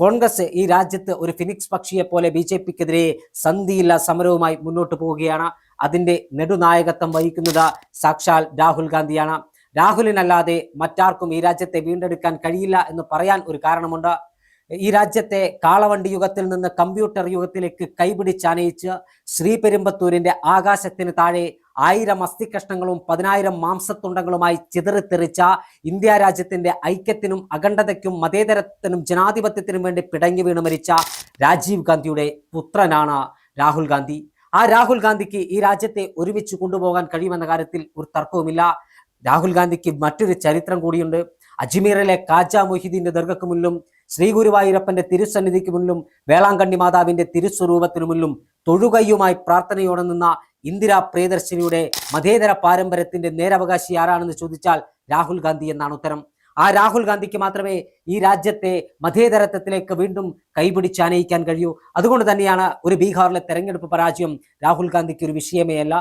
കോൺഗ്രസ് ഈ രാജ്യത്ത് ഒരു ഫിനിക്സ് പക്ഷിയെ പോലെ ബി ജെ പിക്കെതിരെ സന്ധിയില്ല സമരവുമായി മുന്നോട്ട് പോവുകയാണ്. അതിന്റെ നെടുനായകത്വം വഹിക്കുന്നത് സാക്ഷാൽ രാഹുൽ ഗാന്ധിയാണ്. രാഹുലിനല്ലാതെ മറ്റാർക്കും ഈ രാജ്യത്തെ വീണ്ടെടുക്കാൻ കഴിയില്ല എന്ന് പറയാൻ ഒരു കാരണമുണ്ട്. ഈ രാജ്യത്തെ കാളവണ്ടി യുഗത്തിൽ നിന്ന് കമ്പ്യൂട്ടർ യുഗത്തിലേക്ക് കൈപിടിച്ചനയിച്ച് ശ്രീപെരുമ്പത്തൂരിന്റെ ആകാശത്തിന് താഴെ ആയിരം അസ്ഥികഷ്ണങ്ങളും പതിനായിരം മാംസത്തുണ്ടങ്ങളുമായി ചിതറിത്തെറിച്ച ഇന്ത്യ രാജ്യത്തിന്റെ ഐക്യത്തിനും അഖണ്ഡതയ്ക്കും മതേതരത്തിനും ജനാധിപത്യത്തിനും വേണ്ടി പിടങ്ങി വീണ് മരിച്ച രാജീവ് ഗാന്ധിയുടെ പുത്രനാണ് രാഹുൽ ഗാന്ധി. ആ രാഹുൽ ഗാന്ധിക്ക് ഈ രാജ്യത്തെ ഒരുമിച്ച് കൊണ്ടുപോകാൻ കഴിയുമെന്ന കാര്യത്തിൽ ഒരു തർക്കവുമില്ല. രാഹുൽ ഗാന്ധിക്ക് മറ്റൊരു ചരിത്രം കൂടിയുണ്ട്. അജ്മീറിലെ കാജ മൊഹിദീന്റെ ദർഗക്ക് മുന്നിലും ശ്രീ ഗുരുവായൂരപ്പന്റെ തിരുസന്നിധിക്ക് മുന്നിലും വേളാങ്കണ്ണി മാതാവിന്റെ തിരുസ്വരൂപത്തിനു മുന്നിലും തൊഴുകയുമായി പ്രാർത്ഥനയോടെ നിന്ന ഇന്ദിരാ പ്രിയദർശിനിയുടെ മതേതര പാരമ്പര്യത്തിന്റെ നേരവകാശി ആരാണെന്ന് ചോദിച്ചാൽ രാഹുൽ ഗാന്ധി എന്നാണ് ഉത്തരം. ആ രാഹുൽ ഗാന്ധിക്ക് മാത്രമേ ഈ രാജ്യത്തെ മതേതരത്വത്തിലേക്ക് വീണ്ടും കൈപിടിച്ച് അനയിക്കാൻ കഴിയൂ. അതുകൊണ്ട് തന്നെയാണ് ഒരു ബീഹാറിലെ തെരഞ്ഞെടുപ്പ് പരാജയം രാഹുൽ ഗാന്ധിക്ക് ഒരു വിഷയമേ അല്ല.